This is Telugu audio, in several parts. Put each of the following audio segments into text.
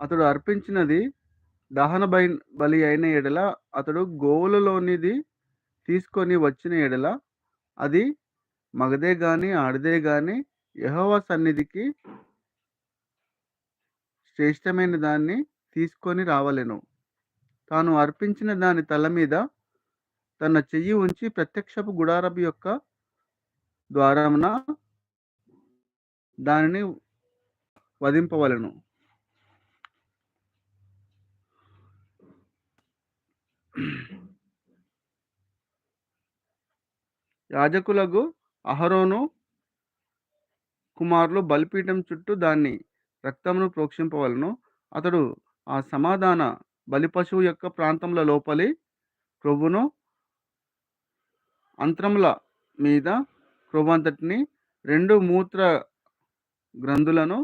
అతడు అర్పించినది దహన బై బలి అయిన ఎడల అతడు గోవులలోనిది తీసుకొని వచ్చిన ఎడల అది మగదే గాని ఆడదే గాని యెహోవా సన్నిధికి శ్రేష్టమైన దాన్ని తీసుకొని రావలెను. తాను అర్పించిన దాని తల మీద తన చెయ్యి ఉంచి ప్రత్యక్షపు గుడారపు యొక్క ద్వారమున దానిని వధింపవలెను. యాజకులకు అహరోను కుమారులు బలిపీఠం చుట్టూ దాన్ని రక్తమును ప్రోక్షింపవలను. అతడు ఆ సమాధాన బలి పశువు యొక్క ప్రాంతముల లోపలి క్రొవ్వును అంత్రముల మీద క్రొవ్వంతటిని రెండు మూత్ర గ్రంథులను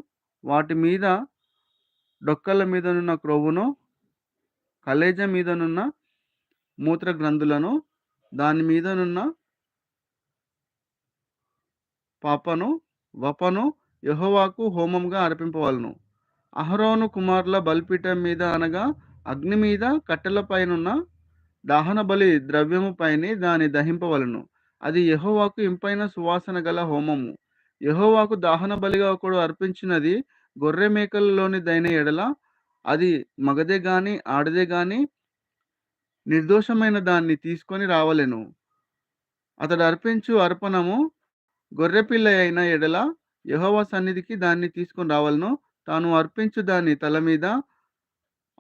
వాటి మీద డొక్కల మీదనున్న క్రొవ్వును కలేజ మీదనున్న మూత్ర గ్రంథులను దాని మీదనున్న పాపను వపను యహోవాకు హోమంగా అర్పింపవలను. అహరోను కుమారుల బలిపీఠం మీద అనగా అగ్ని మీద కట్టెలపైనున్న దహన బలి ద్రవ్యము పైని దాని దహింపవలను. అది యహోవాకు ఇంపైన సువాసన గల హోమము. యహోవాకు దహన బలిగా ఒకడు అర్పించినది గొర్రె మేకలలోని దైన ఎడల. అది మగదే గాని ఆడదే గాని నిర్దోషమైన దాన్ని తీసుకొని రావలెను. అతడు అర్పించు అర్పణము గొర్రెపిల్ల అయిన ఎడల యెహోవా సన్నిధికి దాన్ని తీసుకుని రావాలను. తాను అర్పించు దాని తల మీద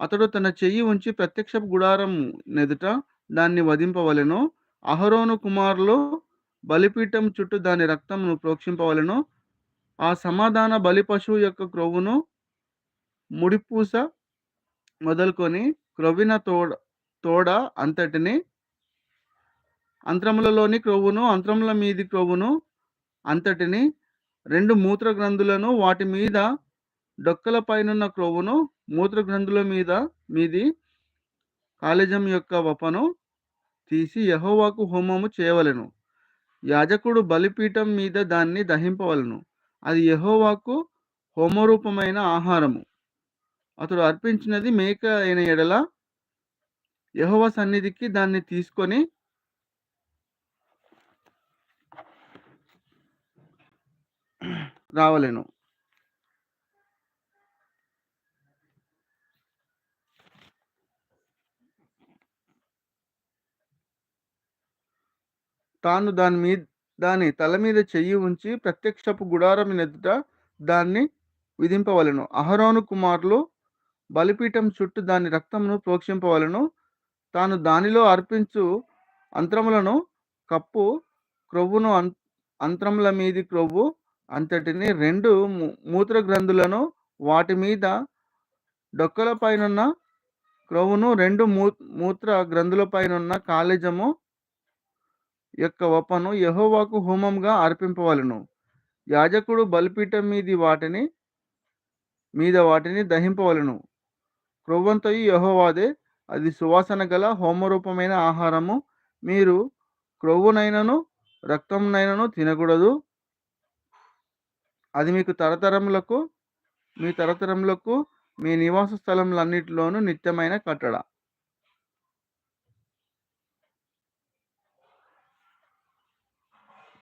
అతడు తన చెయ్యి ఉంచి ప్రత్యక్ష గుడారం నెదుట దాన్ని వధింపవలెను. అహరోను కుమారులు బలిపీఠం చుట్టూ దాని రక్తంను ప్రోక్షింపవలెను. ఆ సమాధాన బలి పశువు యొక్క క్రొవ్వును ముడిపూస మొదలుకొని క్రొవ్విన తోడ తోడ అంతటిని అంత్రములలోని క్రొవ్వును అంత్రముల మీది క్రొవ్వును అంతటిని రెండు మూత్ర గ్రంథులను వాటి మీద డొక్కల పైనున్న క్రొవ్వును మూత్ర గ్రంథుల మీద మీది కాలేజం యొక్క వపను తీసి యహోవాకు హోమము చేయవలెను. యాజకుడు బలిపీఠం మీద దాన్ని దహింపవలను. అది యహోవాకు హోమరూపమైన ఆహారము. అతడు అర్పించినది మేక అయిన ఎడల యహోవ సన్నిధికి దాన్ని తీసుకొని రావలెను. తాను దాని మీద దాని తల మీద చెయ్యి ఉంచి ప్రత్యక్షపు గుడారం ఎదుట దాన్ని విధింపవలెను. అహరోను కుమారులు బలిపీఠం చుట్టూ దాని రక్తమును ప్రోక్షింపవలెను. తాను దానిలో అర్పించు అంత్రములను కప్పు క్రొవ్వును అం అంత్రముల మీది క్రొవ్వు అంతటిని రెండు మూత్ర గ్రంథులను వాటి మీద డొక్కల పైనున్న క్రొవ్వును రెండు మూ మూత్ర గ్రంథుల పైనున్న కాలేజము యొక్క వపను యహోవాకు హోమంగా అర్పింపవలను. యాజకుడు బలిపీఠం మీది వాటిని మీద వాటిని దహింపవలెను. క్రొవ్వంతయు యహోవాదే అది సువాసన గల హోమరూపమైన ఆహారము. మీరు క్రొవ్వునైనను రక్తంనైనను తినకూడదు. అది మీకు తరతరములకు మీ తరతరములకు మీ నివాస స్థలములన్నిటిలోనూ నిత్యమైన కట్టడ.